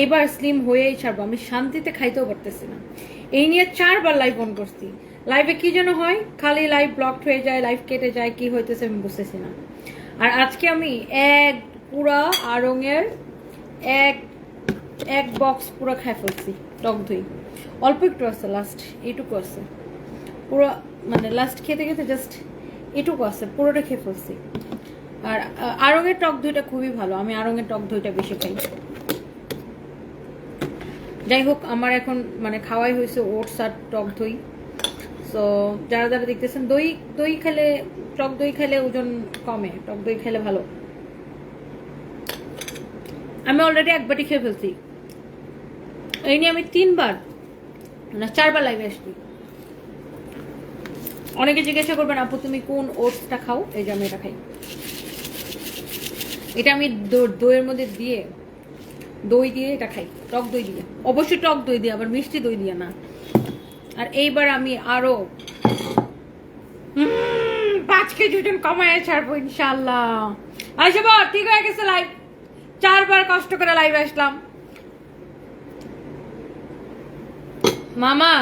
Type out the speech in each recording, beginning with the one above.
এইবার স্লিম হয়েই ছাড়বো। আমি শান্তিতে খাইতেও পারতেছি না। এই নিয়ে চারবার লাইভ অন করছি। লাইভে কি যেন হয়? খালি লাইভ ব্লকড হয়ে যায় লাইভ কেটে যায়, কি হইতেছে আমি বুঝতেছি না। আর আজকে আমি এক পুরা আড়ঙের এক এক বক্স পুরো খাই ফেলছি, টক দই। অল্প একটু আছে লাস্ট এইটুকু আছে। পুরো মানে লাস্ট খেতে খেতে জাস্ট এটুকু আছে, পুরোটা খেয়ে ফেলছি। আর আড়ঙের টক দইটা খুবই ভালো। আমি আড়ঙের টক দইটা বেশি খাই। যাই হোক, আমার এখন মানে খাওয়াই হয়েছে ওটস আর টক দই। সো যারা যারা দেখতেছেন, দই দই খেলে, টক দই খেলে ওজন কমে, টক দই খেলে ভালো। আমি অলরেডি একবারই খেয়ে ফেলছি। এই নিয়ে আমি তিনবার, না, চারবার লাইভে আসছি। অনেকে জিজ্ঞাসা করবেন, আপু, তুমি কোন ওটসটা খাও? এই যে আমি এটা খাই। এটা আমি দইয়ের মধ্যে দিয়ে দই দিয়ে এটা খাই, টক দই দিয়ে। অবশ্যই টক দই দিয়ে, আবার মিষ্টি দই দিয়ে না। আর এইবার আমি আরও পাঁচ কেজি ওজন কমায় ছাড়বো ইনশাল্লাহ আসে বল, ঠিক হয়ে গেছে লাইভ চারবার কষ্ট করে লাইভ আসলাম। মামা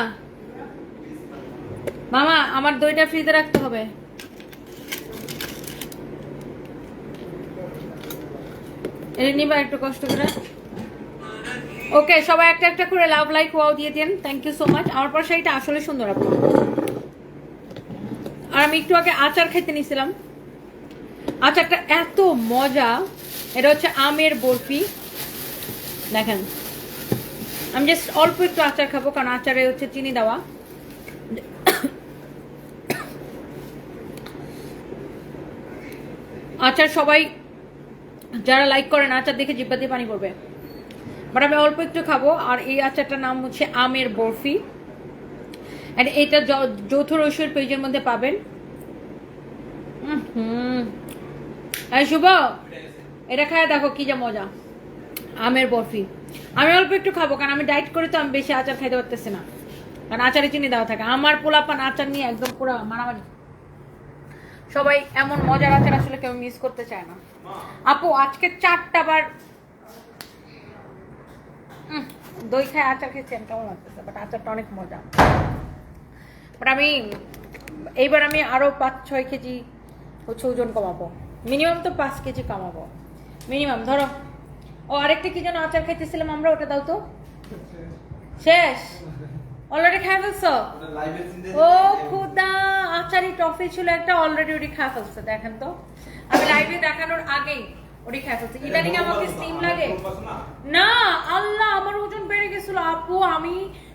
মামা, আমার দইটা ফ্রিজে রাখতে হবে। এটা নিবা একটু কষ্ট করে। ওকে, সবাই একটা একটা করে লাভ লাইক ওয়াও দিয়ে দেন। থ্যাংক ইউ সো মাচ আমার পর শাড়িটা আসলে সুন্দর আপু। আর আমি একটু আগে আচার খেতে নিয়েছিলাম আচারটা এত মজা। এটা হচ্ছে আমের বরফি। দেখেন। আমি জাস্ট অল্প একটু আচার খাব, কারণ আচারে হচ্ছে চিনি দেওয়া। আচার সবাই যারা লাইক করেন, আচার দেখে জিব্বা দিয়ে পানি পড়বে। বাট আমি অল্প একটু খাব, আর এই আচারটার নাম হচ্ছে আমের বরফি। অ্যান্ড এটা যৌথ রসুর পেজের মধ্যে পাবেন। হুম শুভ, এটা খায় দেখো কি যা মজা। আমের বরফি। আমি অল্প একটু খাব, কারণ আমি ডায়েট করে তো আমি বেশি আচার খাইতে পারতেছি না। কারণ আচারে চিনি দেওয়া থাকে। আমার পোলাপান আচার নিয়ে একদম পুরো মারামারি। সবাই এমন মজার আচার আসলে কেউ মিস করতে চায় না। আপু, আজকে চারটা বার দই খায়, আচার খেয়েছেন কেমন লাগতেছে? বাট আচারটা অনেক মজা। বাট আমি, এইবার আমি আরও পাঁচ, ছয় কেজি হচ্ছে ওজন কমাবো। মিনিমাম তো পাঁচ কেজি কমাবো। মিনিমাম ধরো, ও আরেকটা কি যেন আচার খাইতেছিলাম আমরা, ওটা দাও তো। শেষ। অলরেডি খাই ফেলছো? ও খুদা, আচারি টফি ছিল একটা অলরেডি ওটি খাই ফেলছে, দেখেন তো। আমি লাইভে দেখানোর আগেই ওটি খাই ফেলছে। ইদানিং আমাকে স্লিম লাগে। না, আল্লাহ, আমার ওজন বেড়ে গেছিল। আপু, আমি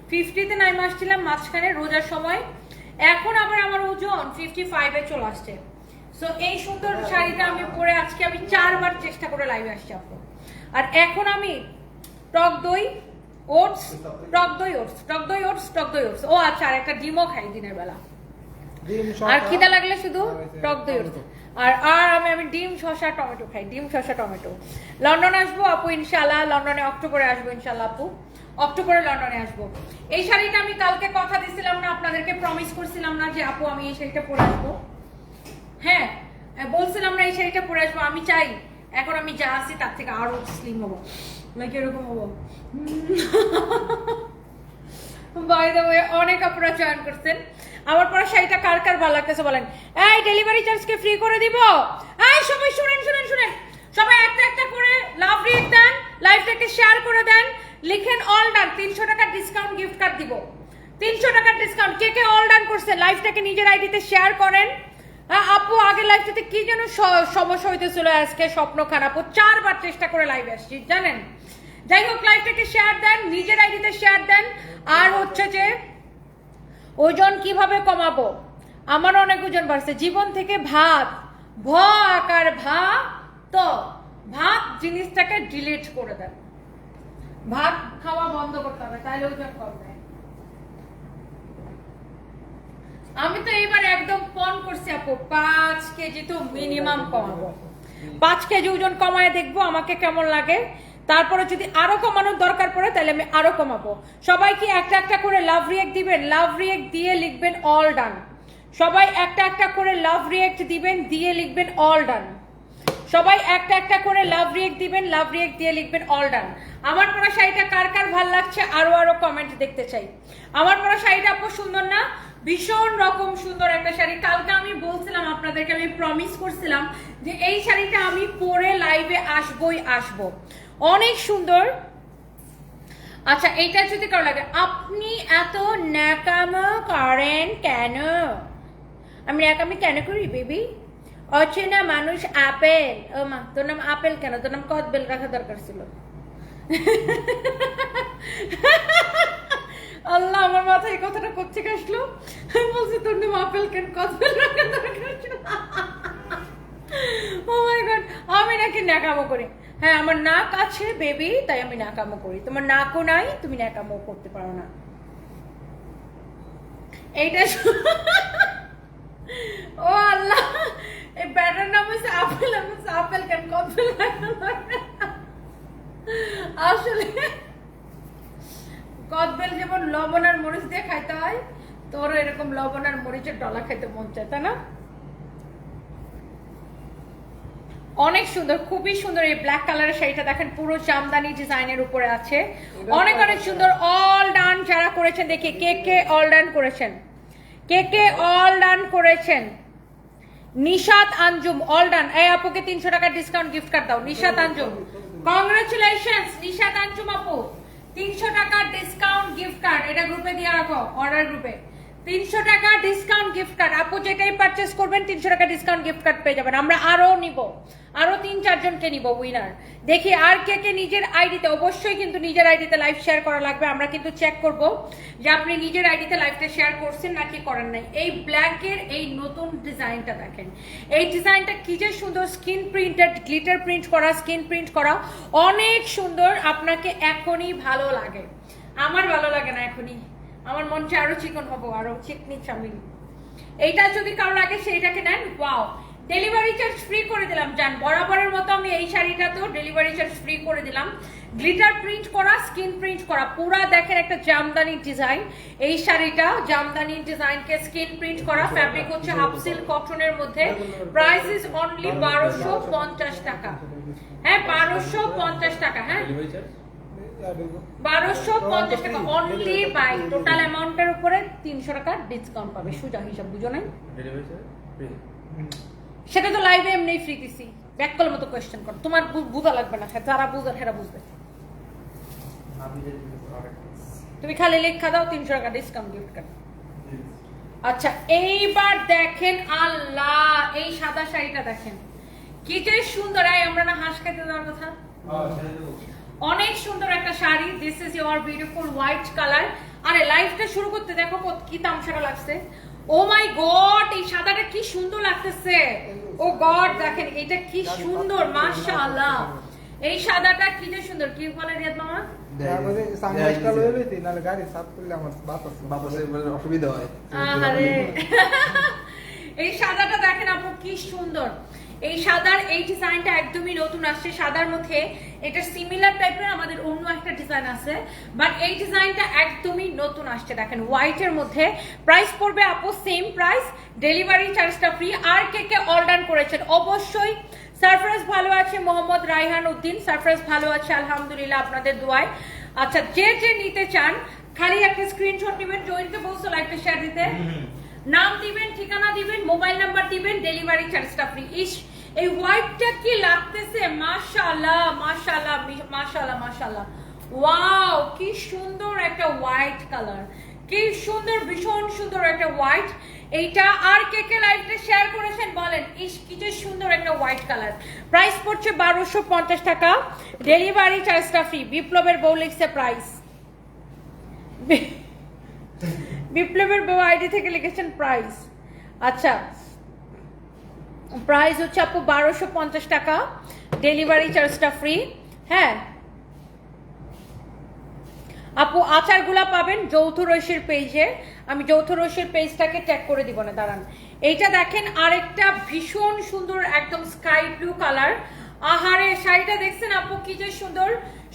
ফিফটিতে নাইম আসছিলাম মাঝখানে রোজার সময়। এখন আবার আমার ওজন ফিফটি ফাইভে চলে আসছে। সো এই সুন্দর শাড়িটা আমি পরে আজকে আমি চারবার চেষ্টা করে লাইভে আসছি, আপু। আর এখন আমি টক দই, ওটস, টক দই, ওটস, টক দই, ওটস, টক দই, ওটস। ও আচ্ছা আর একটা ডিমও খাই দিনের বেলা। আর খিদা লাগলে শুধু টক দই আর আর আমি আমি ডিম, শসা, টমেটো খাই। ডিম, শসা, টমেটো। লন্ডন আসব আপু ইনশাল্লাহ লন্ডনে অক্টোবরে আসব ইনশাল্লাহ আপু। অক্টোবরে লন্ডনে আসব। এই শাড়িটা আমি কালকে কথা দিছিলাম না, আপনাদেরকে প্রমিস করছিলাম না যে আপু, আমি এই শাড়িটা পরে আসব। হ্যাঁ বলছিলাম না এই শাড়িটা পরে আসব। আমি চাই, এখন আমি যা আছি তার থেকে আরও স্লিম হব। নাকি এরকম হব। বাই দ্য ওয়ে অনেক আপনারা চয়ন করছেন। আমার পরে শাড়িটা কার কার ভালো লাগতেছে বলেন? এই ডেলিভারি চার্জকে ফ্রি করে দিব? এই সবাই শুনেন শুনেন শুনেন। সবাই একটা একটা করে লাভ রিয়েক্ট দেন লাইভটাকে শেয়ার করে দেন। লিখেন অল ডান তিনশো টাকার ডিসকাউন্ট গিফট কার্ড দিব। তিনশো টাকার ডিসকাউন্ট কে কে অল ডান করছে লাইভটাকে নিজের আইডিতে শেয়ার করেন। আপু, আগের লাইভটাতে কি যেন সমস্যা হইতেছিল আজকে স্বপ্ন খারাপ ও চারবার চেষ্টা করে লাইভে আসছি, জানেন? যাই হোক লাইভটাকে শেয়ার দেন, নিজের আইডিতে শেয়ার দেন। আর হচ্ছে যে, ওজন কীভাবে কমাবো? আমার অনেক ওজন বাড়ছে। জীবন থেকে ভাত, ভ আকার ভা তো, ভাত জিনিসটাকে ডিলিট করে দেন। ভাত খাওয়া বন্ধ করতে হবে, তাহলে ওজন কমবে আমি তো এবার একদম পন করছি, আপু, পাঁচ কেজি তো মিনিমাম কমাবো। পাঁচ কেজি ওজন কমায় দেখব, আমাকে কেমন লাগে? তারপরে যদি আরও কমানোর দরকার পড়ে, তাহলে আমি আরও কমাবো। সবাই কি একটা একটা করে লাভ রিয়েক্ট দিবেন লাভ রিয়েক্ট দিয়ে লিখবেন অল ডান সবাই একটা একটা করে লাভ রিয়েক্ট দিবেন, দিয়ে লিখবেন অল ডান সবাই একটা একটা করে লাভ রিয়েক্ট দিবেন লাভ রিয়েক্ট দিয়ে লিখবেন অল ডান আমার পরা শাড়িটা কার কার ভালো লাগছে, আরও আরও কমেন্ট দেখতে চাই। আমার পরা শাড়িটা আপু সুন্দর না? ভীষণ রকম সুন্দর একটা শাড়ি। কালকে আমি বলছিলাম আপনাদেরকে, আমি প্রমিস করছিলাম যে এই শাড়িটা আমি পরে লাইভে আসবই, আসব। অনেক সুন্দর। আচ্ছা এটা যদি কারও লাগে, আপনি এত ন্যাকামো করেন কেন? আমি ন্যাকামি কেন করি, বেবি? অচেনা মানুষ আপেল। ও মা, তোর নাম আপেল কেন? তোর নাম কদবেল রাখা দরকার ছিল। আল্লাহ, আমার মাথায় কথাটা করছে আসলো? বলছি, তোর নাম আপেল কেন? কদবেল রাখা দরকার ছিল। ও মাই গড আমি নাকি ন্যাকামো করি। হ্যাঁ আমার নাক আছে বেবি তাই আমি ন্যাকামো করি। তোমার নাকও নাই, তুমি ন্যাকামো করতে পারো না। এইটা ও আল্লাহ, এই ব্যাটার নাম হচ্ছে আপেল, আমি আপেল কেন? কদবেল আসলে কদবেল যেমন লবণ আর মরিচ দিয়ে খাইতে হয় তোর এরকম লবণ আর মরিচের ডলা খাইতে মন চায়, তাই না? অনেক সুন্দর খুবই সুন্দর এই ব্ল্যাক কালারের শাড়িটা দেখেন পুরো জামদানি ডিজাইনের উপরে আছে। অনেক অনেক সুন্দর অল ডান যারা করেছেন দেখি কে কে অল ডান করেছেন। কে কে অল ডান করেছেন? নিশাত আঞ্জুম অল ডান এই আপুকে তিনশো টাকা ডিসকাউন্ট গিফট কার্ড দাও নিশাত আঞ্জুম। কংগ্রেচুলেশনস নিশাত আঞ্জুম আপু। তিনশো টাকা ডিসকাউন্ট গিফট কার্ড এটা গ্রুপে দিয়ে রাখো অর্ডার গ্রুপে তিনশো টাকা ডিসকাউন্ট গিফট কার্ড আপু যেটাই পারচেস করবেন, তিনশো টাকা ডিসকাউন্ট গিফট কার্ড পেয়ে যাবেন। আমরা আরও নিব। আরও তিন চারজনকে নিব উইনার দেখি আর কে কে নিজের আইডিতে অবশ্যই কিন্তু নিজের আইডিতে লাইভ শেয়ার করা লাগবে। আমরা কিন্তু চেক করব যে আপনি নিজের আইডিতে লাইভটা শেয়ার করছেন নাকি করেন নাই। এই ব্ল্যাকের এই নতুন ডিজাইনটা দেখেন। এই ডিজাইনটা কি যে সুন্দর স্কিন প্রিন্টেড গ্লিটার প্রিন্ট করা স্কিন প্রিন্ট করা। অনেক সুন্দর। আপনাকে এখনই ভালো লাগে। আমার ভালো লাগে না এখনই। আমার মন চায় আরও চিকন হব আরও চিকনি চামিনি এইটা যদি কারও লাগে সেইটাকে নেন। ওয়াও। ডেলিভারি চার্জ ফ্রি করে দিলাম জান। বরাবরের মতো আমি এই শাড়িটাতেও ডেলিভারি চার্জ ফ্রি করে দিলাম। গ্লিটার প্রিন্ট করা স্কিন প্রিন্ট করা পুরা দেখেন একটা জামদানি ডিজাইন এই শাড়িটা জামদানি ডিজাইনকে স্কিন প্রিন্ট করা ফ্যাব্রিক হচ্ছে হাফ সিল্ক কটনের মধ্যে। প্রাইস ইজ অনলি বারোশো পঞ্চাশ টাকা। হ্যাঁ বারোশো পঞ্চাশ টাকা হ্যাঁ। বারোশো পঞ্চাশ বাই টোটাল অ্যামাউন্টের উপরে তিনশো টাকা ডিসকাউন্ট পাবে। সুজা হিসাব, বুঝো সেটা তো লাইভে এমনি ফ্রি দিছি। ব্যাককল মতো কোয়েশ্চেন কর। তোমার বুঝা লাগবে না যারা বুঝার হেরা বুঝবে। তুমি খালি লেখা দাও, তিনশো টাকা ডিসকাউন্ট গিফট কার্ড আচ্ছা এইবার দেখেন আল্লাহ, এই সাদা শাড়িটা দেখেন। কি যে সুন্দর আমরা না হাঁস খেতে দেওয়ার কথা? অনেক সুন্দর একটা sari. This is your beautiful white colour আরে লাইফটা শুরু করতে দেখো কত- কি তামসাটা লাগছে। ও মাই গড এই সাদাটা কি সুন্দর লাগতেছে। ও গড দেখেন এটা কি সুন্দর মাশাআল্লাহ। এই সাদাটা কি যে সুন্দর কি বলে রিয়াদ মামা? সানগ্লাস কালো হয়ে লইতি নাহলে গাড়ি সাফ করলে আমার বাতাস বাপাসের মানে অসুবিধা হয়। আরে এই সাদাটা দেখেন আপু কি সুন্দর। এই সাদার এই ডিজাইনটা একদমই নতুন আসছে। সাদার মধ্যে এটা সিমিলার টাইপের আমাদের অন্য একটা ডিজাইন আছে বাট এই ডিজাইনটা একদমই নতুন আসছে। দেখেন হোয়াইটের মধ্যে প্রাইস পড়বে আপু সেম প্রাইস ডেলিভারি চার্জটা ফ্রি আর কে কে অর্ডার করেছেন? অবশ্যই সারপ্রাইজ ভালো আছে মোহাম্মদ রাইহান উদ্দিন। সারপ্রাইজ ভালো আছে আলহামদুলিল্লাহ আপনাদের দোয়ায়। আচ্ছা যে যে নিতে চান খালি একটা স্ক্রিনশট নেবেন জয়েন্টকে বলছো লাইভটা শেয়ার দিতে। নাম দিবেন ঠিকানা দিবেন মোবাইল নাম্বার দিবেন ডেলিভারি চার্জটা ফ্রি ইস এই হোয়াইটটা কি লাগতেছে? মাশাআল্লাহ মাশাআল্লাহ মাশাআল্লাহ মাশাআল্লাহ। ওয়াও কি সুন্দর একটা হোয়াইট কালার কি সুন্দর, ভীষণ সুন্দর একটা হোয়াইট এইটা আর কে কে লাইভটা শেয়ার করেছেন বলেন? ইস, কি যে সুন্দর একটা হোয়াইট কালার প্রাইস পড়ছে বারোশো পঞ্চাশ টাকা। ডেলিভারি চার্জটা ফ্রি বিপ্লবের বউ লিখছে প্রাইস বিপ্লবের বউ আইডি থেকে লিখেছেন প্রাইস আচ্ছা। প্রাইস হচ্ছে আপু বারোশো পঞ্চাশ টাকা। ডেলিভারি চার্জটা ফ্রি হ্যাঁ। আপু আচারগুলা পাবেন যৌথ রশির পেজে আমি যৌথ রশির পেজটাকে ট্যাগ করে দিব না, দাঁড়ান। এইটা দেখেন আরেকটা ভীষণ সুন্দর একদম স্কাই ব্লু কালার আহারে, শাড়িটা দেখছেন আপু কি যে সুন্দর।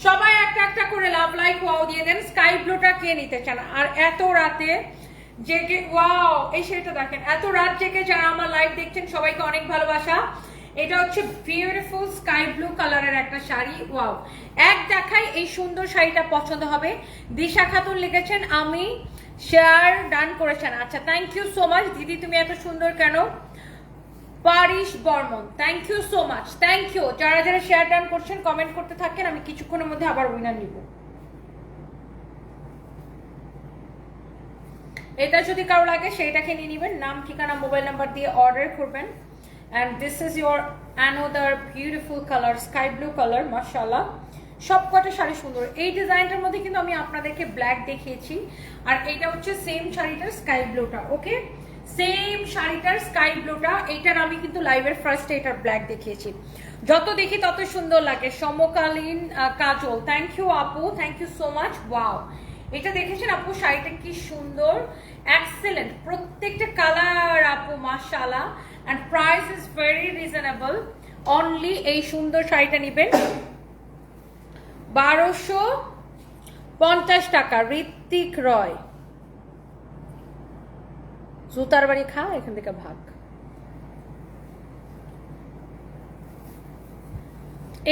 সবাই একটা একটা করে লাভ লাইক ওয়াও দিয়ে দেন। স্কাই ব্লুটা কে নিতে চান? আর এত রাতে জেগে ওয়াও, এই শাড়িটা দেখেন, এত রাত জেগে যারা আমার লাইভ দেখছেন, সবাইকে অনেক ভালোবাসা। এটা হচ্ছে বিউটিফুল স্কাই ব্লু কালারের একটা শাড়ি, ওয়াও। এক দেখায় এই সুন্দর শাড়িটা পছন্দ হবে। দিশা খাতুন লিখেছেন, আমি শেয়ার ডান করেছেন। আচ্ছা থ্যাংক ইউ সো মাচ দিদি, তুমি এত সুন্দর কেন? Parish Barman thank you so much thank you যারা যারা শেয়ার ডান করছেন কমেন্ট করতে থাকেন, আমি কিছুক্ষণের মধ্যে আবার উইনার নিব। এটা যদি কারও লাগে, সেইটাকে নিয়ে নেবেন। নাম, ঠিকানা, মোবাইল নাম্বার দিয়ে অর্ডার করবেন। And this is your another beautiful colour sky blue colour মার্শাল্লাহ সব কটা শাড়ি সুন্দর। এই ডিজাইনটার মধ্যে কিন্তু আমি আপনাদেরকে ব্ল্যাক দেখিয়েছি। আর এইটা হচ্ছে সেম শাড়িটার স্কাই ব্লুটা ওকে সেম শাড়িটার স্কাই ব্লুটা এইটার আমি কিন্তু লাইভের ফার্স্ট এটার ব্ল্যাক দেখিয়েছি। যত দেখি তত সুন্দর লাগে। সমকালীন কাজল। থ্যাংক ইউ আপু। Thank you so much wow এটা দেখেছেন আপু? শাড়িটা কি সুন্দর। এক্সেলেন্ট প্রত্যেকটা কালার আপু, মাশাআল্লাহ। And price is very reasonable only এই সুন্দর শাড়িটা নেবেন। বারোশো পঞ্চাশ টাকা, ঋত্বিক রয়। জুতার বাড়ি খা, এখান থেকে ভাগ।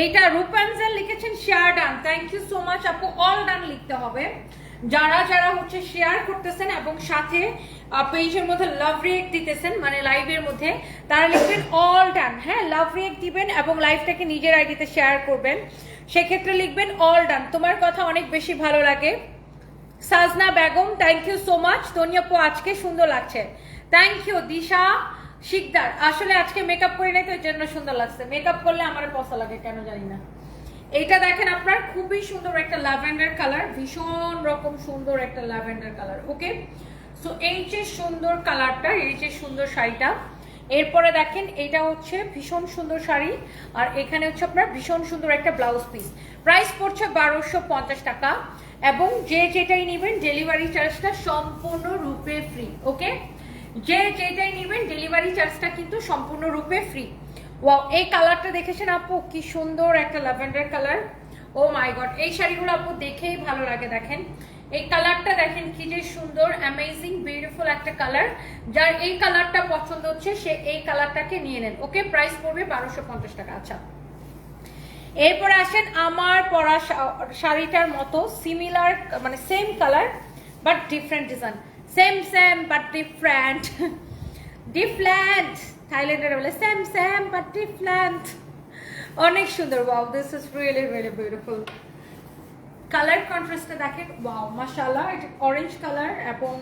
এইটা রূপাঞ্জল লিখেছেন, share done. Thank you so much আপু। অল ডান লিখতে হবে। যারা যারা হচ্ছে শেয়ার করতেছেন এবং সাথে পেজের মধ্যে লাভ রিয়েক্ট দিতেছেন মানে লাইভের মধ্যে, তারা লিখবেন অল ডান হ্যাঁ লাভ রিয়েক্ট দিবেন এবং লাইভটাকে নিজের আইডিতে শেয়ার করবেন। সেক্ষেত্রে লিখবেন অল ডান তোমার কথা অনেক বেশি ভালো লাগে। Sajna Begum thank you so much তনিয়াপু আজকে সুন্দর লাগছে। Thank you Disha Sikdar. আসলে আজকে মেকআপ করে নেই তো এর জন্য সুন্দর লাগছে। মেকআপ করলে আমার পছন্দ লাগে, কেন জানি না। এইটা দেখেন আপনার, খুবই সুন্দর একটা ল্যাভেন্ডার কালার, ভীষণ রকম সুন্দর একটা ল্যাভেন্ডার কালার, ওকে? সো এই যে সুন্দর কালারটা, এই যে সুন্দর শাড়িটা, এরপরে দেখেন এটা হচ্ছে ভীষণ সুন্দর শাড়ি, আর এখানে হচ্ছে আপনার ভীষণ সুন্দর একটা ব্লাউজ পিস। প্রাইস পড়ছে বারোশো পঞ্চাশ টাকা, এবং যে যেটাই নেবেন ডেলিভারি চার্জটা সম্পূর্ণরূপে ফ্রি ওকে? যে যেটাই নেবেন ডেলিভারি চার্জটা কিন্তু সম্পূর্ণরূপে ফ্রি ওয়াও এই কালারটা দেখেছেন আপু? কি সুন্দর একটা lavender colour oh my god এই শাড়িগুলো আপু দেখেই ভালো লাগে, দেখেন। এই কালারটা দেখেন, কি যে সুন্দর অ্যামেজিং বিউটিফুল একটা কালার যার এই কালারটা পছন্দ হচ্ছে, সে এই কালারটাকে নিয়ে নেন। ওকে প্রাইস পড়বে বারোশো পঞ্চাশ টাকা আচ্ছা। এরপরে আসেন আমার পরা শাড়িটার মতো সিমিলার মানে same colour but different design same same but different different থাইল্যান্ডের বলে সেম সেম বাট ডিফারেন্ট অনেক সুন্দর। Wow this is really really beautiful colour কন্ট্রাস্টটা দেখেন। ওয়াও মাশাআল্লাহ, এটা অরেঞ্জ কালার এবং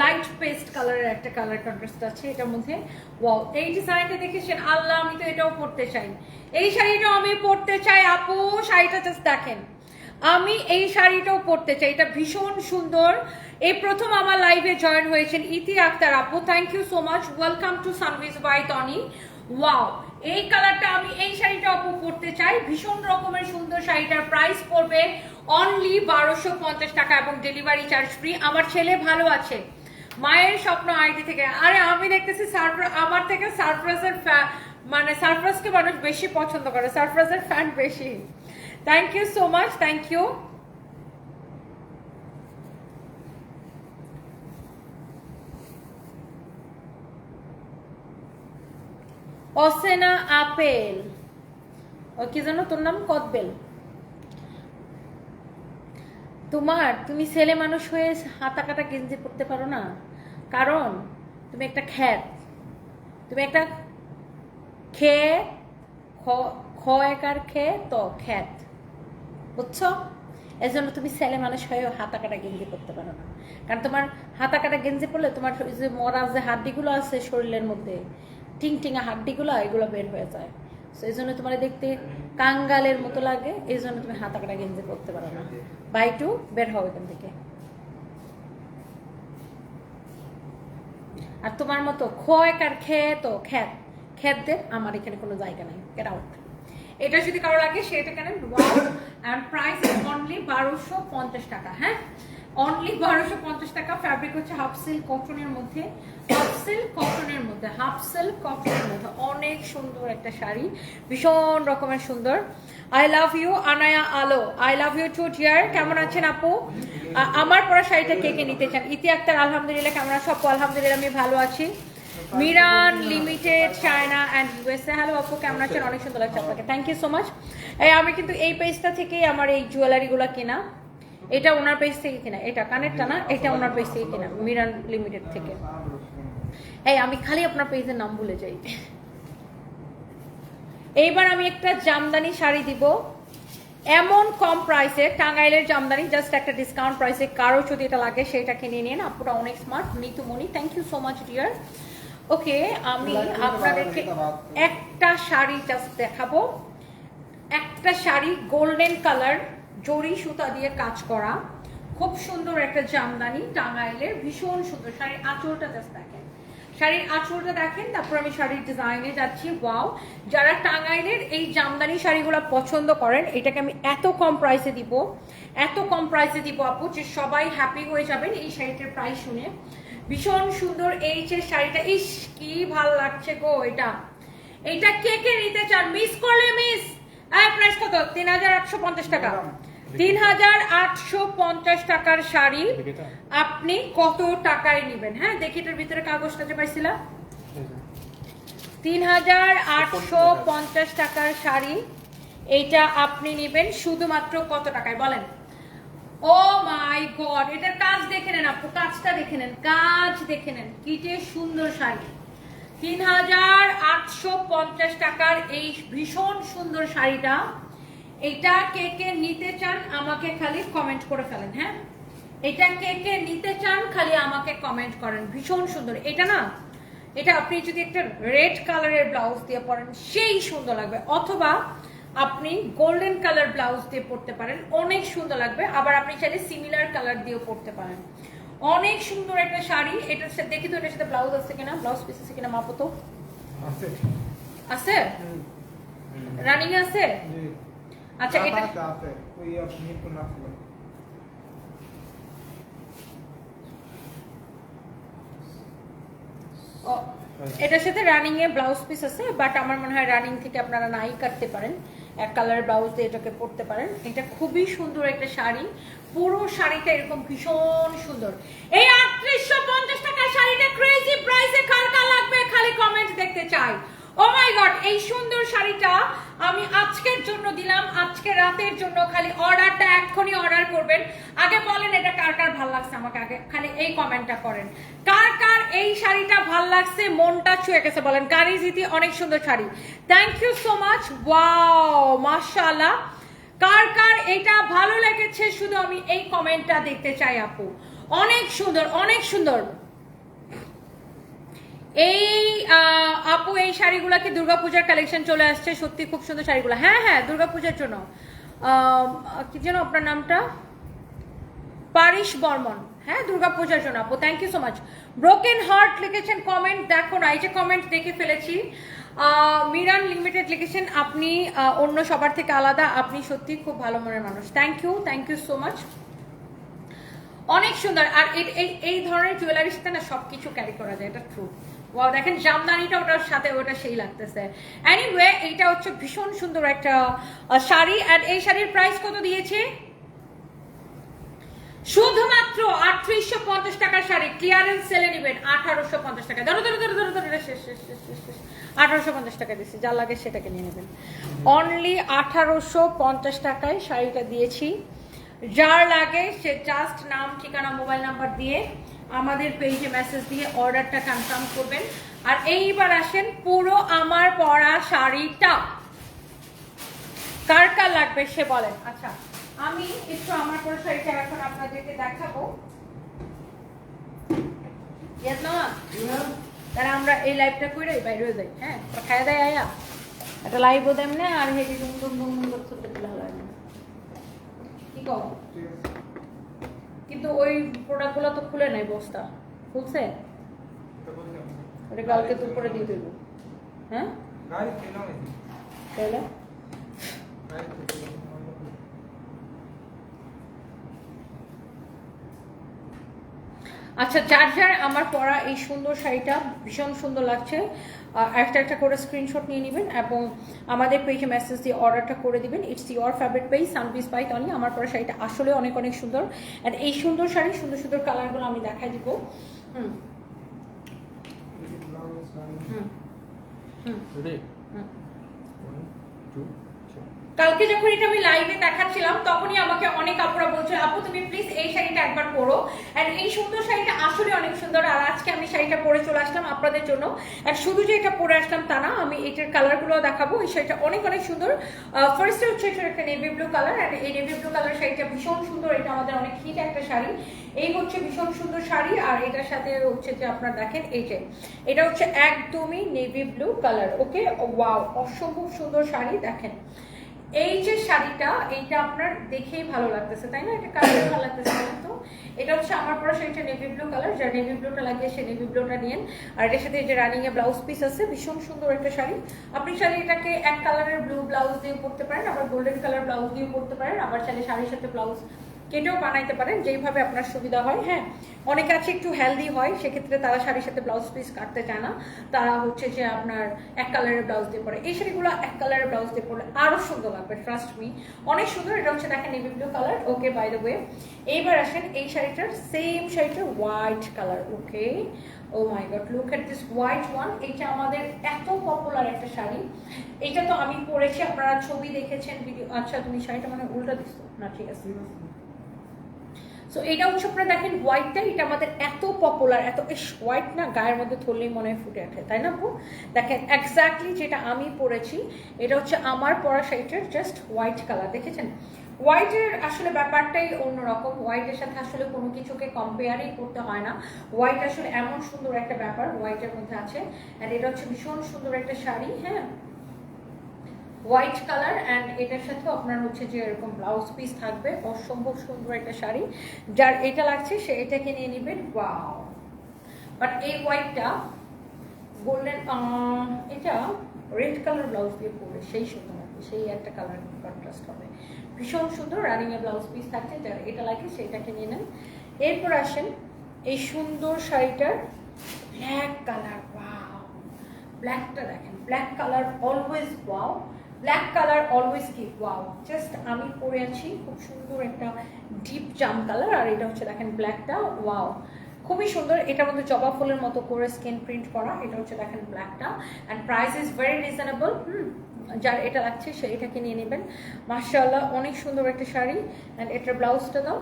লাইট পেস্ট কালারের একটা কালার কন্ট্রাস্ট আছে এটার মধ্যে। ওয়াও এই ডিজাইনটা দেখেছেন আল্লাহ, আমি তো এটাও পরতে চাই। এই শাড়িটাও আমি পরতে চাই, আপু, শাড়িটা জাস্ট দেখেন। আমি এই শাড়িটাও পরতে চাই, এটা ভীষণ সুন্দর। এই প্রথম আমার লাইভে জয়েন হয়েছেন ইতি আক্তার আপু thank you so much welcome to সানভিজ by Tony wow এই কালারটা আমি এই শাড়িটা আপু পরতে চাই। ভীষণ রকমের সুন্দর শাড়িটার প্রাইস পড়বে অনলি বারোশো পঞ্চাশ টাকা এবং ডেলিভারি চার্জ ফ্রি আমার ছেলে ভালো আছে। মায়ের স্বপ্ন আইডি থেকে। আরে, আমি দেখতেছি সারপ্রাইজ আমার থেকে সারপ্রাইজের মানে সারপ্রাইজকে মানুষ বেশি পছন্দ করে। সারপ্রাইজের ফ্যান বেশি। Thank you so much thank you অসেনা আপেল ও কি জানো? তোর নাম কদবেল। তোমার, তুমি ছেলে মানুষ হয়ে হাতা কাটা গেঞ্জি পরতে পারো না। কারণ, তুমি একটা খ্যাত। তুমি একটা খেয়ে খ একার খেয়ে তো খ্যাত। বুঝছ? এর জন্য তুমি ছেলে মানুষ হয়েও হাতা কাটা গেঞ্জি পরতে পারো না। কারণ তোমার হাতা কাটা গেঞ্জি পরলে তোমার ওই যে মরা যে হাড্ডিগুলো আছে শরীরের মধ্যে, টিং টিঙা হাড্ডিগুলো, এগুলো বের হয়ে যায়। তো এই জন্য তোমার দেখতে কাঙ্গালের মতো লাগে এই জন্য তুমি হাতা কাটা গেঞ্জি পরতে পারো না। বাই টু বের হও এখান থেকে। আর তোমার মতো খয় কার খেত খ্যাত খ্যাতদের আমার এখানে কোনো জায়গা নেই। গেট আউট এটা যদি কারও লাগে সেটা কেন অ্যান্ড প্রাইস অনলি বারোশো পঞ্চাশ টাকা হ্যাঁ? অনলি বারোশো পঞ্চাশ টাকা। ফ্যাব্রিক হচ্ছে হাফ সিল্ক কটনের মধ্যে। হাফ সিল্ক কটনের মধ্যে হাফ সিল্ক কটনের মধ্যে। অনেক সুন্দর একটা শাড়ি, ভীষণ রকমের সুন্দর। I love you Anaya Alo I love you too dear কেমন আছেন আপু? আমার পরা শাড়িটা কে কে নিতে চান? ইতি আক্তার, আলহামদুলিল্লাহ, কেমন আছো? আপু, আলহামদুলিল্লাহ, আমি ভালো আছি। Miran limited China and USA hello আপু কেমন আছেন? অনেক সুন্দর লাগছে আপনাকে। থ্যাংক ইউ সো মাচ এই আমি কিন্তু এই পেজটা থেকেই আমার এই জুয়েলারিগুলো কেনা। এটা ওনার পেজ থেকে কেনা। এটা কানেরটা না? এটা ওনার পেজ থেকে কেনা মিরান লিমিটেড থেকে। এই আমি খালি আপনার পেজের নাম ভুলে যাই। এইবার আমি একটা জামদানি শাড়ি দিব। এমন কম প্রাইসে টাঙ্গাইলের জামদানি জাস্ট একটা ডিসকাউন্ট প্রাইসে কারও যদি এটা লাগে সেটা কিনে নিন। আপুরা অনেক smart Nitumoni thank you so much dear okay আমি আপনাদেরকে একটা শাড়ি জাস্ট দেখাবো। একটা শাড়ি গোল্ডেন কালার জরি সুতা দিয়ে কাজ করা। খুব সুন্দর একটা জামদানি টাঙ্গাইলের ভীষণ সুন্দর। শাড়ির আঁচলটা জাস্ট দেখেন। শাড়ির আঁচলটা দেখেন তারপর আমি শাড়ির ডিজাইনে যাচ্ছি। ওয়াও যারা টাঙ্গাইলের এই জামদানি শাড়িগুলো পছন্দ করেন এটাকে আমি এত কম প্রাইসে দিব। এত কম প্রাইসে দিব আপু যে সবাই হ্যাপি হয়ে যাবেন এই শাড়িটার প্রাইস শুনে। ভীষণ সুন্দর এই যে শাড়িটা ইস কি ভালো লাগছে গো এটা। এটা কে কে নিতে চান? মিস করলে মিস প্রাইস কত? তিন হাজার আটশো পঞ্চাশ টাকা। তিন হাজার আটশো পঞ্চাশ টাকার শাড়ি আপনি কত টাকায় নেবেন? হ্যাঁ দেখি এটার ভিতরে কাগজটা যে পাইছিলাম। তিন হাজার আটশো পঞ্চাশ টাকার শাড়ি এইটা আপনি নেবেন শুধুমাত্র কত টাকায়? বলেন। ও মাই গড, এটার কাজ দেখে নেন আপু, কাজটা দেখে নেন, কাজ দেখে নেন কি যে সুন্দর শাড়ি। তিন হাজার আটশো পঞ্চাশ টাকার এই ভীষণ সুন্দর শাড়িটা। এটা কে কে নিতে চান আমাকে খালি কমেন্ট করে ফেলেন হ্যাঁ? এটা কে কে নিতে চান খালি আমাকে কমেন্ট করেন, ভীষণ সুন্দর। এটা না, এটা আপনি যদি একটা রেড কালারের ব্লাউজ দিয়ে পরেন, সেই সুন্দর লাগবে। অথবা আপনি গোল্ডেন কালার ব্লাউজ দিয়ে পরতে পারেন। অনেক সুন্দর লাগবে। আবার আপনি চাইলে সিমিলার কালার দিয়েও পরতে পারেন। অনেক সুন্দর একটা শাড়ি। এটার সাথে দেখি তো এটার সাথে ব্লাউজ আছে কিনা? ব্লাউজ পিস আছে কিনা মাপো তো আছে? আছে রানিং আছে? আচ্ছা এটা আছে। ওই আপনি এটার সাথে রানিং এ ব্লাউজ পিস আছে বাট আমার মনে হয় রানিং থেকে আপনারা নাই কাটতে পারেন। এক কালারের ব্লাউজ দিয়ে এটাকে পরতে পারেন। এটা খুবই সুন্দর একটা শাড়ি। পুরো শাড়িটা এরকম ভীষণ সুন্দর। এই আটত্রিশশো পঞ্চাশ টাকার শাড়িটা ক্রেজি প্রাইসে কার কার লাগবে খালি কমেন্ট দেখতে চাই। ও মাই গড এই সুন্দর শাড়িটা আমি আজকের জন্য দিলাম। আজকে রাতের জন্য খালি অর্ডারটা এক্ষুনি অর্ডার করবেন। আগে বলেন এটা কার কার ভালো লাগছে আমাকে আগে খালি এই কমেন্টটা করেন। কার কার এই শাড়িটা ভালো লাগছে, মনটা ছুঁয়ে গেছে বলেন। কারি জিতি অনেক সুন্দর sari. Thank you so much wow মাশাআল্লাহ। কার কার এটা ভালো লেগেছে শুধু আমি এই কমেন্টটা দেখতে চাই আপু। অনেক সুন্দর অনেক সুন্দর। এই আপু, এই শাড়িগুলোকে দুর্গাপূজার কালেকশন চলে আসছে? সত্যি খুব সুন্দর শাড়িগুলো। হ্যাঁ হ্যাঁ দুর্গাপূজার জন্য। কি যেন আপনার নামটা? পারিশ বর্মন। হ্যাঁ দুর্গাপূজার জন্য আপু thank you so much broken heart লিখেছেন কমেন্ট দেখো না, এই যে কমেন্ট দেখে ফেলেছি। মিরান লিমিটেড লিখেছেন, আপনি অন্য সবার থেকে আলাদা, আপনি সত্যি খুব ভালো মনের মানুষ। Thank you thank you so much অনেক সুন্দর, আর এই- এই ধরনের জুয়েলারির না সবকিছু ক্যারি করা যায়, এটা ট্রু ওয়াও দেখেন, জামদানিটা ওটার সাথে, ওটা সেই লাগতেছে। এনিওয়ে এইটা হচ্ছে ভীষণ সুন্দর একটা শাড়ি আর এই শাড়ির প্রাইস কত দিয়েছে? শুধুমাত্র আটত্রিশশো পঞ্চাশ টাকার শাড়ি ক্লিয়ারেন্স সেলে নেবেন আঠারোশো পঞ্চাশ টাকা ধরো ধরো ধরো ধরো ধরো শেষ শেষ শেষ আঠারোশো পঞ্চাশ টাকা দিচ্ছি, যা লাগে সেটাকে নিয়ে নেবেন। অনলি আঠারোশো পঞ্চাশ টাকায় শাড়িটা দিয়েছি। যার লাগে সে জাস্ট নাম, ঠিকানা মোবাইল নাম্বার দিয়ে আমাদের পেজে মেসেজ দিয়ে অর্ডারটা কনফার্ম করবেন। আর এইবার আসেন পুরো আমার পরা শাড়িটা। কার কার লাগবে সে বলেন। আচ্ছা। আমি একটু আমার পরা শাড়িটা এখন আপনাদেরকে দেখাবো? তাহলে আমরা এই লাইভটা করে বাইরে হয়ে যাই হ্যাঁ? দেয় আয়া। একটা লাইভও দেন না আর হেঁটে করতে করতে ভালো কি কিন্তু ওই প্রোডাক্টগুলো তো খুলে নাই বস্তা। খুলছে? ওটা কালকে তো করে দিয়ে দেবো। হ্যাঁ। তাহলে গাড়ি থেকে আচ্ছা যার যার আমার পরা এই সুন্দর শাড়িটা ভীষণ সুন্দর লাগছে। একটা একটা করে স্ক্রিনশট নিয়ে নেবেন এবং আমাদের পেজে মেসেজ দিয়ে অর্ডারটা করে দিবেন। ইটস ইওর ফেভারিট পেজ সানপিস বাই টনি আমার পরা শাড়িটা আসলে অনেক অনেক সুন্দর। অ্যান্ড এই সুন্দর শাড়ি সুন্দর সুন্দর কালারগুলো আমি দেখাই দিব। হুম। হুম। হুম। কালকে যখন এটা আমি লাইভে দেখাচ্ছিলাম, তখনই আমাকে অনেক আপুরা বলছে, আপু, তুমি প্লিজ এই শাড়িটা একবার পরো। আর এই সুন্দর শাড়িটা আসলে অনেক সুন্দর। আর আজকে আমি শাড়িটা পরে চলে আসলাম আপনাদের জন্য। আর শুধু যে এটা পরে আসলাম তা না, আমি এটার কালারগুলো দেখাবো। এই শাড়িটা অনেক অনেক সুন্দর। ফার্স্টে হচ্ছে এটা একটা নেভি ব্লু কালার আর এই নেভি ব্লু কালার শাড়িটা ভীষণ সুন্দর। এটা আমাদের অনেক হিট একটা শাড়ি। এই হচ্ছে ভীষণ সুন্দর শাড়ি। আর এটার সাথে হচ্ছে যে আপনার দেখেন, এই যে, এটা হচ্ছে একদমই navy blue colour okay wow অসম্ভব সুন্দর শাড়ি। দেখেন। এই যে শাড়িটা, এইটা আপনার দেখেই ভালো লাগতেছে, তাই না? এটা কালার ভালো লাগতেছে কিন্তু এটা হচ্ছে আমার পরা শাড়িটা নেভি ব্লু কালার যার নেভি ব্লুটা লাগে সে নেভি ব্লুটা নিয়েন। আর এটার সাথে যে রানিং এ ব্লাউজ পিস আছে, ভীষণ সুন্দর একটা শাড়ি। আপনি চাইলে এটাকে এক কালারের ব্লু ব্লাউজ দিয়ে পরতে পারেন, আবার গোল্ডেন কালার ব্লাউজ দিয়ে পরতে পারেন। আবার চাইলে শাড়ির সাথে ব্লাউজ কেটেও বানাইতে পারেন, যেইভাবে আপনার সুবিধা হয় হ্যাঁ। অনেকে আছে একটু হেলদি হয়, সেক্ষেত্রে তারা শাড়ির সাথে ব্লাউজ পিস কাটতে চায় না। তারা হচ্ছে যে আপনার এক কালারের ব্লাউজ দিয়ে পরে। এই শাড়িগুলো এক কালারের ব্লাউজ দিয়ে পরলে আরও সুন্দর লাগবে ট্রাস্ট মি অনেক সুন্দর, এটা হচ্ছে দেখেন navy blue colour okay by the way এইবার আসেন এই শাড়িটার সেম শাড়িটার white colour okay oh my god look at this white one এটা আমাদের এত পপুলার একটা শাড়ি। এটা তো আমি পরেছি, আপনারা ছবি দেখেছেন ভিডিও আচ্ছা তুমি শাড়িটা মানে উল্টা দিস না, ঠিক আছে। সো এটা হচ্ছে আপনারা দেখেন হোয়াইটটা এটা আমাদের এত পপুলার এত ইস হোয়াইট না, গায়ের মধ্যে ধরলেই মনে হয় ফুটে ওঠে, তাই না দেখেন এক্স্যাক্টলি যেটা আমি পরেছি, এটা হচ্ছে আমার পরা শাড়িটার জাস্ট হোয়াইট কালার দেখেছেন? হোয়াইটের আসলে ব্যাপারটাই অন্যরকম হোয়াইটের সাথে আসলে কোনো কিছুকে কম্পেয়ারই করতে হয় না। হোয়াইট আসলে এমন সুন্দর একটা ব্যাপার হোয়াইটের মধ্যে আছে অ্যান্ড এটা হচ্ছে ভীষণ সুন্দর একটা শাড়ি হ্যাঁ? হোয়াইট কালার অ্যান্ড এটার সাথেও আপনার হচ্ছে যে এরকম ব্লাউজ পিস থাকবে। অসম্ভব সুন্দর একটা শাড়ি। যার এটা লাগছে, সে এটাকে নিয়ে নেবেন। ওয়াও বাট এই হোয়াইটটা গোল্ডেন এটা রেড কালার ব্লাউজ দিয়ে পরবে সেই সুন্দর হবে। সেই একটা কালার কন্ট্রাস্ট হবে। ভীষণ সুন্দর রানিং এর ব্লাউজ পিস থাকছে। যার এটা লাগে সেটাকে নিয়ে নেন। এরপর আসেন এই সুন্দর শাড়িটার ব্ল্যাক কালার ওয়াও ব্ল্যাকটা দেখেন। Black colour always wow black colour always কি ওয়াও জাস্ট আমি পরে আছি, খুব সুন্দর একটা ডিপ জাম কালার আর এটা হচ্ছে দেখেন ব্ল্যাকটা ওয়াও খুবই সুন্দর, এটার মধ্যে জবা ফুলের মতো করে স্কিন প্রিন্ট করা, এটা হচ্ছে দেখেন ব্ল্যাকটা and price is very reasonable hmm, যার এটা লাগছে সে এটাকে নিয়ে নেবেন। মার্শাল্লাহ অনেক সুন্দর একটা শাড়ি অ্যান্ড এটার ব্লাউজটা দাও।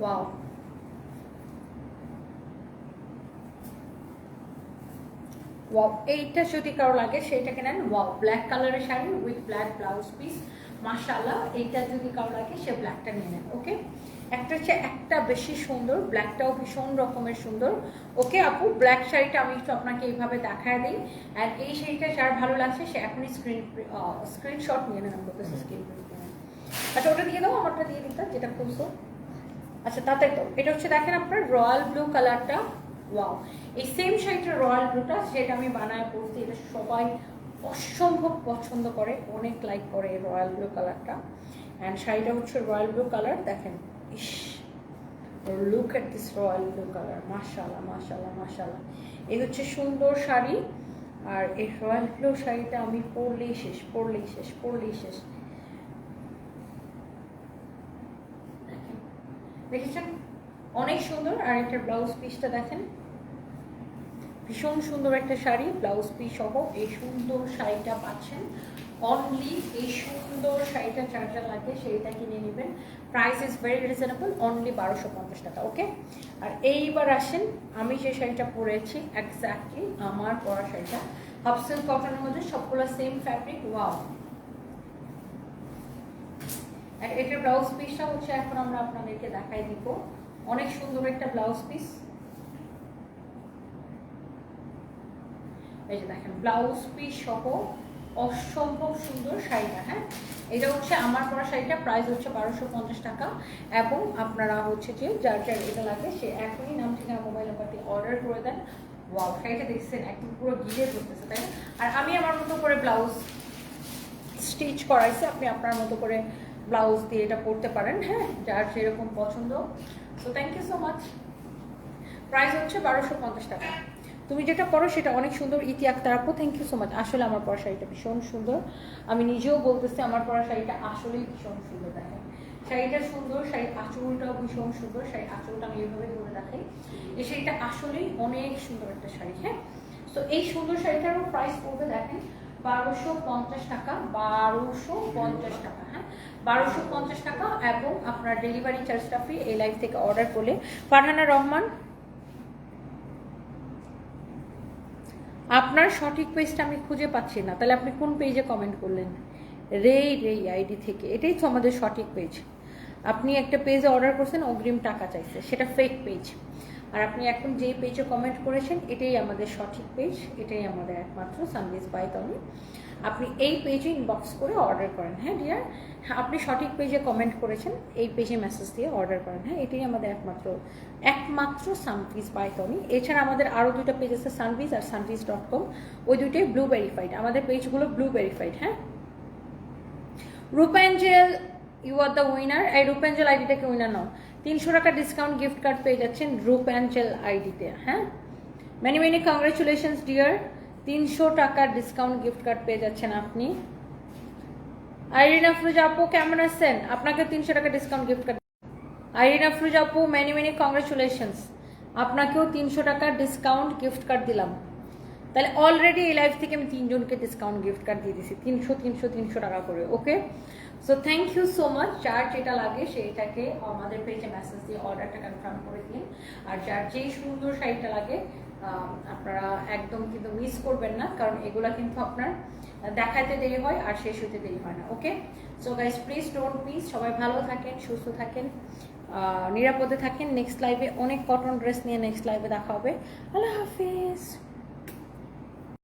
ওয়াও এইটা যদি কারও লাগে, সেইটাকে নেন। ওয়াও ব্ল্যাক কালারের sari with black blouse piece মাশাআল্লাহ, এইটা যদি কারও লাগে, সে ব্ল্যাকটা নিয়ে নেন ওকে একটা হচ্ছে একটা বেশি সুন্দর ব্ল্যাকটাও ভীষণ রকমের সুন্দর। ওকে আপু ব্ল্যাক শাড়িটা আমি একটু আপনাকে এইভাবে দেখায় দিই। আর এই শাড়িটা যার ভালো লাগছে, সে এখনই স্ক্রিন স্ক্রিনশট নিয়ে নেন বলতেছি স্ক্রিন আচ্ছা ওটা দিয়ে দাও, আমারটা দিয়ে দিতাম যেটা খুলছো আচ্ছা তাতে তো, এটা হচ্ছে দেখেন আপনার রয়্যাল ব্লু কালারটা ওয়াও এই সেম শাড়িটা রয়্যাল ব্লুটা যেটা আমি বানায় পড়ছি এটা সবাই অসম্ভব পছন্দ করে, অনেক লাইক করে রয়্যাল ব্লু কালারটা অ্যান্ড শাড়িটা হচ্ছে রয়্যাল ব্লু কালার দেখেন, is look at this royal blue colour মাশাল্লাহ মাশাল্লাহ মাশাল্লাহ এই হচ্ছে সুন্দর শাড়ি, আর এই রয়্যাল ব্লু শাড়িটা আমি পরলেই শেষ পরলেই শেষ পরলেই শেষ। দেখেছেন? অনেক সুন্দর, আর একটা ব্লাউজ পিসটা দেখেন। ভীষণ সুন্দর একটা শাড়ি, ব্লাউজ পিস সহ। এই সুন্দর শাড়িটা পাচ্ছেন। অনলি এই সুন্দর শাড়িটা চার্জার লাগে সেইটা কিনে নেবেন। Price is very reasonable only বারোশো পঞ্চাশ টাকা ওকে আর এইবার আসেন, আমি যে শাড়িটা পরেছি এক্স্যাক্টলি আমার পরা শাড়িটা। হাফ সিল্ক কটনের মধ্যে সবগুলো সেম ফ্যাব্রিক ওয়াও এটার ব্লাউজ পিসটা হচ্ছে এখন আমরা আপনাদেরকে দেখাই দিব। অনেক সুন্দর একটা ব্লাউজ পিস এই যে দেখেন, ব্লাউজ পিস সহ অসম্ভব সুন্দর শাড়িটা হ্যাঁ? এটা হচ্ছে আমার পরা শাড়িটা প্রাইস হচ্ছে বারোশো পঞ্চাশ টাকা এবং আপনারা হচ্ছে যে যার যার এটা লাগে, সে এখনই নাম, ঠিকানা মোবাইল নাম্বার দিয়ে অর্ডার করে দেন। ওয়াও শাড়িটা দেখছেন, একদম পুরো গিলে ধরতেছে, তাই না? আর আমি আমার মতো করে ব্লাউজ স্টিচ করাইছি, আপনি আপনার মতো করে ব্লাউজ দিয়ে এটা পরতে পারেন হ্যাঁ? যার যেরকম পছন্দ। So thank you so much price হচ্ছে বারোশো পঞ্চাশ টাকা। তুমি যেটা পরো সেটা অনেক সুন্দর। ইতি আক্তার আপু থ্যাংক ইউ সো মাচ আসলে আমার পড়া শাড়িটা ভীষণ সুন্দর। আমি নিজেও বলতেছি, আমার পড়া শাড়িটা আসলেই ভীষণ সুন্দর দেখেন। শাড়িটা সুন্দর, শাড়ির আঁচলটাও ভীষণ সুন্দর। শাড়ির আঁচলটা আমি এইভাবে ধরে রাখাই এই শাড়িটা আসলেই অনেক সুন্দর একটা শাড়ি হ্যাঁ? তো এই সুন্দর শাড়িটারও প্রাইস পড়বে দেখেন বারোশো পঞ্চাশ টাকা, বারোশো পঞ্চাশ টাকা হ্যাঁ? বারোশো পঞ্চাশ টাকা এবং আপনার ডেলিভারি চার্জটা ফ্রি এই লাইভ থেকে অর্ডার করলে। ফারহানা রহমান আপনার সঠিক পেজটা আমি খুঁজে পাচ্ছি না। তাহলে আপনি কোন পেজে কমেন্ট করলেন? রে রে আইডি থেকে। এটাই তো আমাদের সঠিক পেজ আপনি একটা পেজে অর্ডার করছেন, অগ্রিম টাকা চাইছে। সেটা ফেক পেজ আর আপনি এখন যেই পেজে কমেন্ট করেছেন, এটাই আমাদের সঠিক পেজ এটাই আমাদের একমাত্র সানডেজ পাইতনি আপনি এই পেজে ইনবক্স করে অর্ডার করেন। হ্যাঁ ডিয়ার হ্যাঁ আপনি সঠিক পেজে কমেন্ট করেছেন, এই পেজে মেসেজ দিয়ে অর্ডার করেন। হ্যাঁ এটাই আমাদের একমাত্র একমাত্র সানভিজ পাইতনি এছাড়া আমাদের আরও দুটো পেজ আছে সানভিজ আর সানভিজ ডট কম ওই দুইটাই ব্লু ভেরিফাইড আমাদের পেজগুলো ব্লু ভেরিফাইড হ্যাঁ? Rupanjel you are the winner এই রূপাঞ্জেল আইডিটাকে উইনার নাও তিনশো টাকা ডিসকাউন্ট গিফট কার্ড পেয়ে যাচ্ছেন রূপাঞ্জেল আইডিতে হ্যাঁ? মেনি মেনি কংগ্রেচুলেশনস ডিয়ার তিনশো টাকার ডিসকাউন্ট গিফট কার্ড পেয়ে যাচ্ছেন আপনি। আইরিন আফরুজ আপু, কেমন আছেন? আপনাকে তিনশো টাকা discount gift card Irin Afruz আপু মেনি মেনি কংগ্রেচুলেশনস আপনাকেও তিনশো টাকার ডিসকাউন্ট গিফট কার্ড দিলাম। তাহলে অলরেডি এই লাইফ থেকে আমি তিনজনকে ডিসকাউন্ট গিফট কার্ড দিয়ে দিয়েছি তিনশো তিনশো তিনশো টাকা করে okay so thank you so much যার যেটা লাগে সেইটাকে আমাদের পেজে মেসেজ দিয়ে অর্ডারটা কনফার্ম করে দিন। আর যার যেই সুন্দর শাড়িটা লাগে আপনারা একদম কিন্তু মিস করবেন না, কারণ এগুলা কিন্তু আপনার দেখাতে দেরি হয় আর শেষ হতে দেরি হয় না okay so guys please don't miss সবাই ভালো থাকেন, সুস্থ থাকেন নিরাপদে থাকেন। নেক্সট লাইভে অনেক কটন ড্রেস নিয়ে নেক্সট লাইভে দেখা হবে। আল্লাহ হাফিজ।